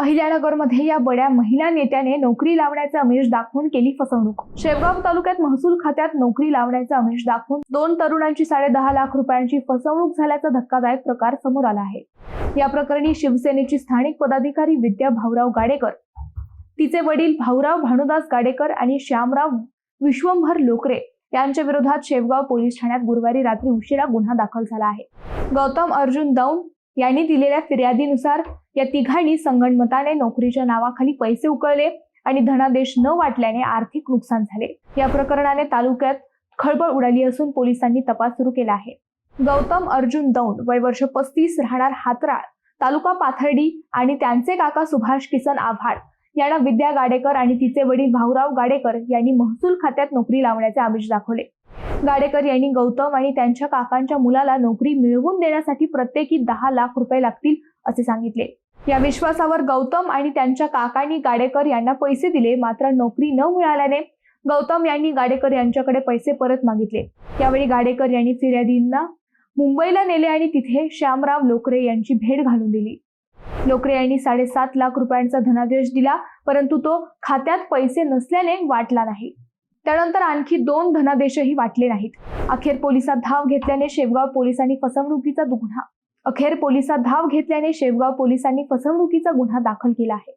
अहिल्यानगरमध्ये या बड्या महिला नेत्याने नोकरी लावण्याचे अमिष दाखवून केली फसवणूक. शेवगाव तालुक्यात महसूल खात्यात नोकरी लावण्याचा अमिष दाखवून दोन तरुणांची साडेदहा लाख रुपयांची फसवणूक झाल्याचा धक्कादायक प्रकार समोर आला आहे. या प्रकरणी शिवसेनेची स्थानिक पदाधिकारी विद्या भाऊराव गाडेकर तिचे वडील भाऊराव भानुदास गाडेकर आणि श्यामराव विश्वंभर लोकरे यांच्या विरोधात शेवगाव पोलीस ठाण्यात गुरुवारी रात्री उशिरा गुन्हा दाखल झाला आहे. गौतम अर्जुन दौंड यांनी दिलेल्या फिर्यादीनुसार या तिघांनी संगणमताने नोकरीच्या नावाखाली पैसे उकळले आणि धनादेश न वाटल्याने आर्थिक नुकसान झाले. या प्रकरणाने तालुक्यात खळबळ उडाली असून पोलिसांनी तपास सुरू केला आहे. गौतम अर्जुन दौंड वय वर्ष पस्तीस राहणार हातराळ तालुका पाथर्डी आणि त्यांचे काका सुभाष किसन आव्हाड यांना विद्या गाडेकर आणि तिचे वडील भाऊराव गाडेकर यांनी महसूल खात्यात नोकरी लावण्याचे आमिष दाखवले. गाडेकर यांनी गौतम आणि त्यांच्या काकांच्या मुलाला नोकरी मिळवून देण्यासाठी प्रत्येकी दहा लाख रुपये लागतील असे सांगितले. या विश्वासावर गौतम आणि त्यांच्या काकांनी गाडेकर यांना पैसे दिले मात्र नोकरी न मिळाल्याने गौतम यांनी गाडेकर यांच्याकडे पैसे परत मागितले. यावेळी गाडेकर यांनी फिर्यादींना मुंबईला नेले आणि तिथे श्यामराव लोकरे यांची भेट घालून दिली. लोकरे यांनी साडेसात लाख रुपयांचा धनादेश दिला परंतु तो खात्यात पैसे नसल्याने वाटला नाही. त्यानंतर आणखी दोन धनादेशही वाटले नाहीत. अखेर पोलिसात धाव घेतल्याने शेवगाव पोलिसांनी फसवणुकीचा गुन्हा अखेर पोलिसात धाव घेतल्याने शेवगाव पोलिसांनी फसवणुकीचा गुन्हा दाखल केला आहे.